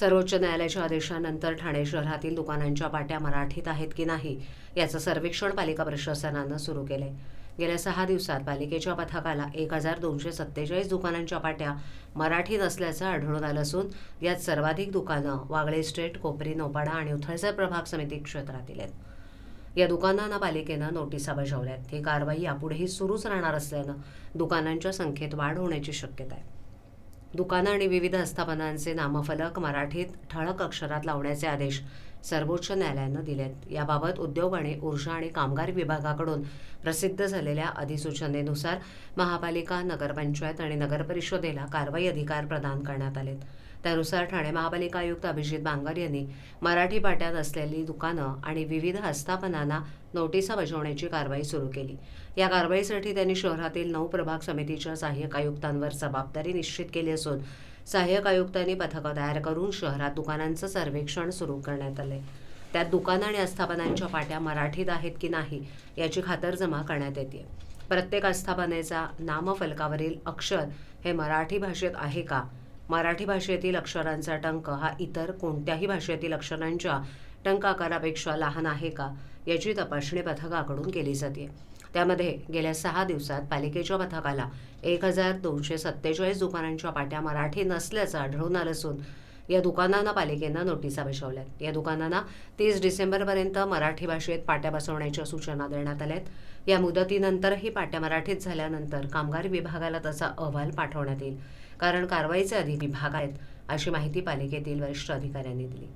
सर्वोच्च न्यायालयाच्या आदेशानंतर ठाणे शहरातील दुकानांच्या पाट्या मराठीत आहेत की नाही याचं सर्वेक्षण पालिका प्रशासनानं सुरू केलंय. गेल्या सहा दिवसात पालिकेच्या पथकाला एक हजार दोनशे सत्तेचाळीस दुकानांच्या पाट्या मराठी नसल्याचं आढळून आलं असून यात सर्वाधिक दुकानं वागळे स्टेट कोपरी नोपाडा आणि उथळसर प्रभाग समिती क्षेत्रातील आहेत. या दुकानांना पालिकेनं नोटिसा बजावल्यात. ही कारवाई यापुढेही सुरूच राहणार असल्यानं दुकानांच्या संख्येत वाढ होण्याची शक्यता आहे. दुकानं आणि विविध आस्थापनांचे नामफलक मराठीत ठळक अक्षरात लावण्याचे आदेश सर्वोच्च न्यायालयानं दिलेत. याबाबत उद्योग आणि ऊर्जा आणि कामगार विभागाकडून प्रसिद्ध झालेल्या अधिसूचनेनुसार महापालिका नगरपंचायत आणि नगरपरिषदेला कारवाई अधिकार प्रदान करण्यात आलेत. त्यानुसार ठाणे महापालिका आयुक्त अभिजित बांगर यांनी मराठी पाट्यात असलेली दुकानं आणि विविध आस्थापनांना नोटिसा बजावण्याची कारवाई सुरू केली. या कारवाईसाठी त्यांनी शहरातील नऊ प्रभाग समितीच्या सहाय्यक आयुक्तांवर जबाबदारी निश्चित केली असून सहाय्यक आयुक्तांनी पथकं तयार करून शहरात दुकानांचं सर्वेक्षण सुरू करण्यात आले त्यात दुकानं आणि आस्थापनांच्या पाट्या मराठीत आहेत की नाही याची खातरजमा करण्यात येते प्रत्येक आस्थापनेचा नामफलकावरील अक्षर हे मराठी भाषेत आहे का? मराठी भाषेतील अक्षरांचा टंक हा इतर कोणत्याही भाषेतील अक्षरांच्या टंक आकारापेक्षा लहान आहे का याची तपासणी पथकाकडून केली जाते. त्यामध्ये गेल्या सहा दिवसात पालिकेच्या पथकाला एक हजार दोनशे सत्तेचाळीस दुकानांच्या पाट्या मराठी नसल्याचं आढळून आलं असून या दुकानांना पालिकेनं नोटिसा बजावल्यात या दुकानांना तीस डिसेंबरपर्यंत मराठी भाषेत पाट्या बसवण्याच्या सूचना देण्यात आल्या आहेत या मुदतीनंतरही पाट्या मराठीत झाल्यानंतर कामगार विभागाला त्याचा अहवाल पाठवण्यात येईल कारण कारवाईचे अधिक विभाग आहेत अशी माहिती पालिकेतील वरिष्ठ अधिकाऱ्यांनी दिली.